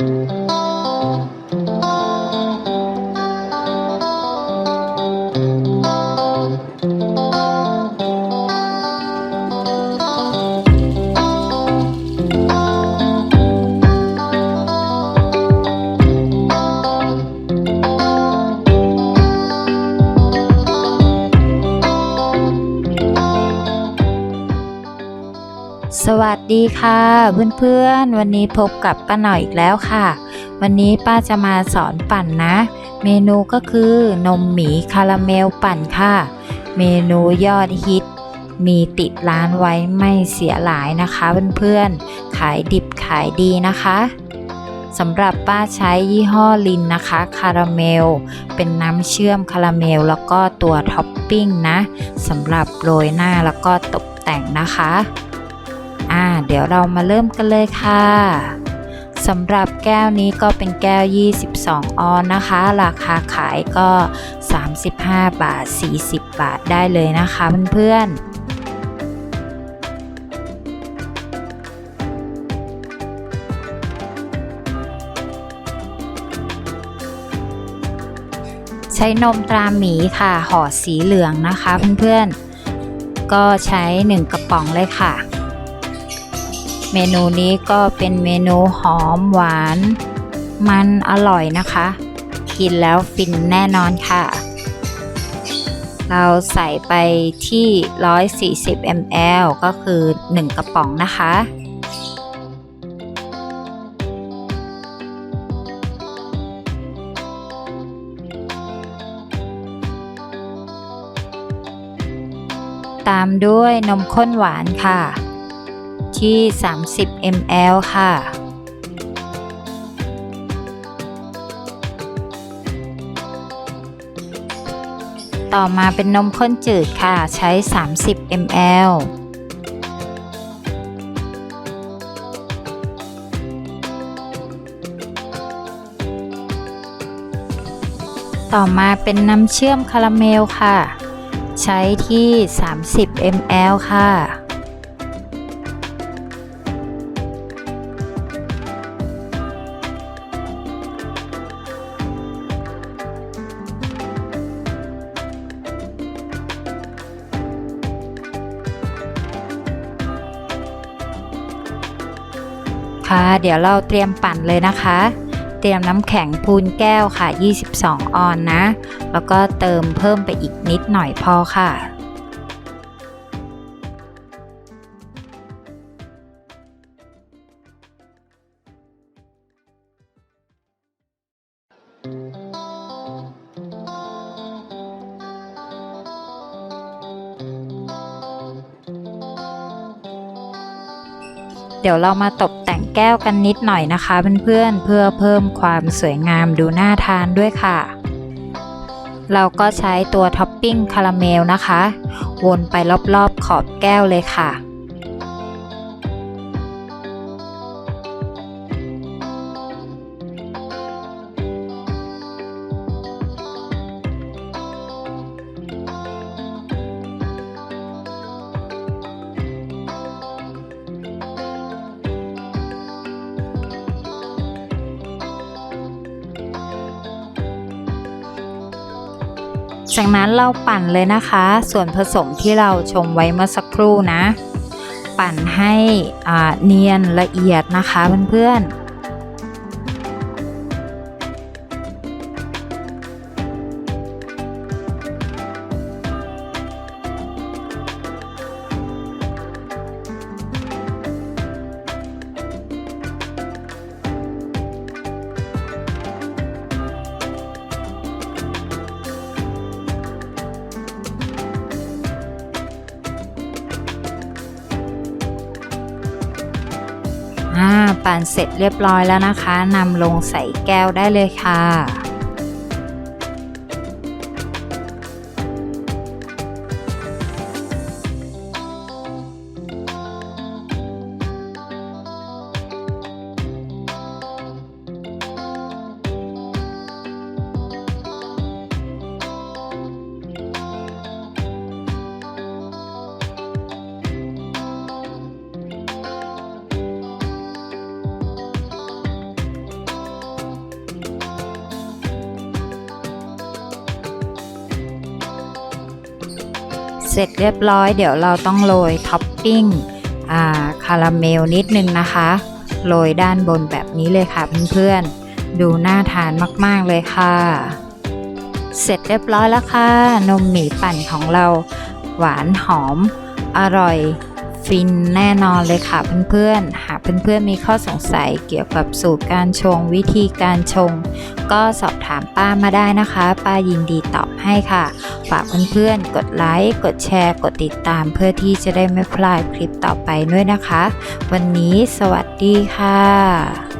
ส วัสดีค่ะเพื่อนๆ วันนี้พบกับป้าหน่อยอีกแล้วค่ะ วันนี้ป้าจะมาสอนปั่นนะ เมนูก็คือนมหมีคาราเมลปั่นค่ะ เมนูยอดฮิต มีติดร้านไว้ไม่เสียหลายนะคะเพื่อนๆ ขายดิบขายดีนะคะสำหรับป้าใช้ยี่ห้อลินนะคะ คาราเมล เป็นน้ำเชื่อมคาราเมลแล้วก็ตัวท็อปปิ้งนะสำหรับโรยหน้าแล้วก็ตกแต่งนะคะ อ่า เดี๋ยวเรามาเริ่มกันเลยค่ะสำหรับแก้วนี้ก็เป็นแก้ว 22 ออนนะคะ ราคาขายก็ 35 บาท 40 บาทได้เลยนะคะเพื่อนๆใช้นมตราหมีค่ะห่อสีเหลืองนะคะเพื่อนๆ ก็ใช้ 1 กระป๋องเลยค่ะ เมนูนี้ก็เป็นเมนูหอมหวาน มันอร่อยนะคะ กินแล้วฟินแน่นอนค่ะ เราใส่ไปที่ 140 ml ก็คือ 1 กระป๋องนะคะตามด้วยนมข้นหวานค่ะ ที่ 30 ml ค่ะ ต่อมาเป็นนมข้นจืดค่ะ ใช้ 30 ml ต่อมาเป็นน้ำเชื่อมคาราเมลค่ะ ใช้ที่ 30 ml ค่ะ ค่ะ เดี๋ยวเราเตรียมปั่นเลยนะคะ เตรียมน้ำแข็งพูนแก้วค่ะ 22 ออนนะ แล้วก็เติมเพิ่มไปอีกนิดหน่อยพอค่ะ เดี๋ยวเรามาตกแต่งแก้วกันนิดหน่อยนะคะเพื่อนๆเพื่อเพิ่มความสวยงามดูน่าทานด้วยค่ะ เราก็ใช้ตัวท็อปปิ้งคาราเมลนะคะ วนไปรอบๆขอบแก้วเลยค่ะ จากนั้นเราปั่นเลยนะคะ ส่วนผสมที่เราชมไว้เมื่อสักครู่นะ ปั่นให้เนียนละเอียดนะคะเพื่อนๆ อ่าปั่นเสร็จเรียบร้อยแล้วนะคะนำลงใส่แก้วได้เลยค่ะ เสร็จเรียบร้อยเดี๋ยวเราต้องโรยท็อปปิ้งคาราเมลนิดนึงนะคะโรยด้านบนแบบนี้เลยค่ะเพื่อนๆ ดูน่าทานมากๆเลยค่ะ เสร็จเรียบร้อยแล้วค่ะ นมหมี่ปั่นของเราหวานหอม อร่อยฟินแน่นอนเลยค่ะเพื่อนๆ หากเพื่อนๆมีข้อสงสัยเกี่ยวกับสูตรการชงวิธีการชง ก็สอบถามป้ามาได้นะคะ ป้ายินดีตอบให้ค่ะ ฝากเพื่อนๆ กดไลค์ กดแชร์ กดติดตามเพื่อที่จะได้ไม่พลาดคลิปต่อไปด้วยนะคะ วันนี้สวัสดีค่ะ